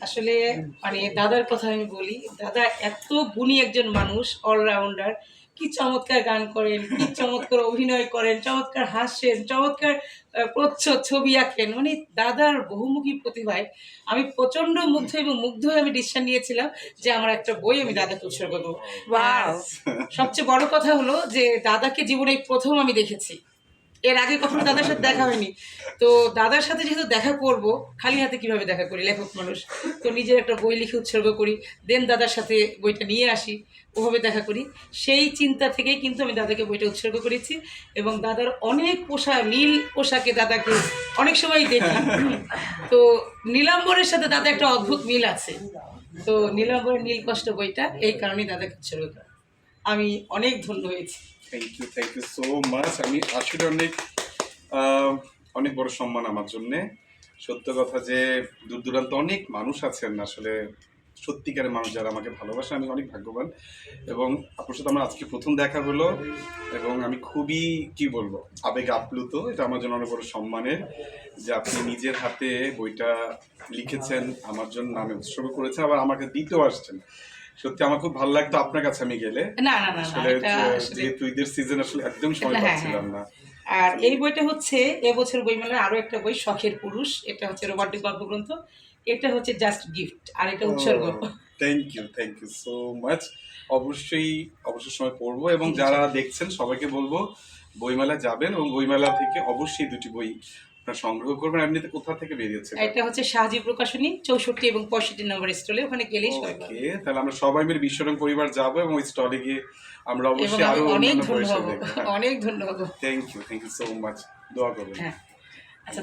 আসলে মানে দাদার কথা আমি বলি দাদা এত গুণী একজন মানুষ অলরাউন্ডার কি চমৎকার গান করেন কি চমৎকার অভিনয় করেন চমৎকার হাসেন চমৎকার প্রচ্ছদ ছবি আঁকেন। মানে দাদার বহুমুখী প্রতিভায় আমি প্রচণ্ড মুগ্ধ এবং মুগ্ধ হয়ে আমি ডিসিশন নিয়েছিলাম যে আমার একটা বই আমি দাদাকে উৎসর্গ করব। আর সবচেয়ে বড় কথা হলো যে দাদাকে জীবনে প্রথম আমি দেখেছি। এর আগে কখনো দাদার সাথে দেখা হয়নি। তো দাদার সাথে যেহেতু দেখা করব, খালি হাতে কীভাবে দেখা করি, লেখক মানুষ। তো নিজের একটা বই লিখে উৎসর্গ করি দেন দাদার সাথে বইটা নিয়ে আসি, ওভাবে দেখা করি। সেই চিন্তা থেকেই কিন্তু আমি দাদাকে বইটা উৎসর্গ করেছি এবং দাদার অনেক পোশাক নীল পোশাকে দাদাকে অনেক সময় দেখি। তো নীলাম্বরের সাথে দাদা একটা অদ্ভুত মিল আছে। তো নীলাম্বরের নীল কষ্ট বইটা এই কারণেই দাদাকে উৎসর্গ করা। আমি অনেক ধন্য হয়েছি। Thank you thank you so much আমি আসলে অনেক অনেক বড় সম্মান আমার জন্যে। সত্য কথা যে দূর দূরান্ত অনেক মানুষ আছেন। আসলে সত্যিকারের মানুষ যারা আমাকে ভালোবাসে আমি অনেক ভাগ্যবান। এবং আপনার সাথে আমার আজকে প্রথম দেখা হলো এবং আমি খুবই, কি বলব, আবেগ আপ্লুত। এটা আমার জন্য অনেক বড় সম্মানের যে আপনি নিজের হাতে বইটা লিখেছেন, আমার জন্য নামে উৎসর্গ করেছেন, আবার আমাকে দিতেও আসছেন। সত্যি আমার খুব ভালো লাগতো আপনার কাছে আমি গেলে। না না না যেহেতু ঈদের সিজন আসলে একদম সময় হ্যাঁ, পাচ্ছিলাম না। আর এই বইটা হচ্ছে এবছর বইমেলার আরও একটা বই শখের পুরুষ। এটা হচ্ছে রোমান্টিক গল্পগ্রন্থ। এটা হচ্ছে জাস্ট গিফট আর এটা উৎসর্গ। Thank you thank you so much অবশ্যই অবশ্যই সময় পড়ব এবং যারা দেখছেন সবাইকে বলব বইমেলা যাবেন এবং বইমেলা থেকে অবশ্যই দুটি বই আপনারা সংগ্রহ করবেন এমনিতে কোথা থেকে বেরিয়েছে এটা? হচ্ছে শাহজি প্রকাশনী চৌষট্টি এবং পঁয়ষট্টি নম্বর স্টলে ওখানে গেলেই ওকে তাহলে আমরা সবাই মিলে বিশ্বরং পরিবার যাব এবং ওই স্টলে গিয়ে আমরা অবশ্যই আরও অনেক অন্যান্য ধন্য বইয়ের হব সাথে দেখব। অনেক ধন্যবাদ। Thank you thank you so much দোয়া করবেন। হ্যাঁ। আচ্ছা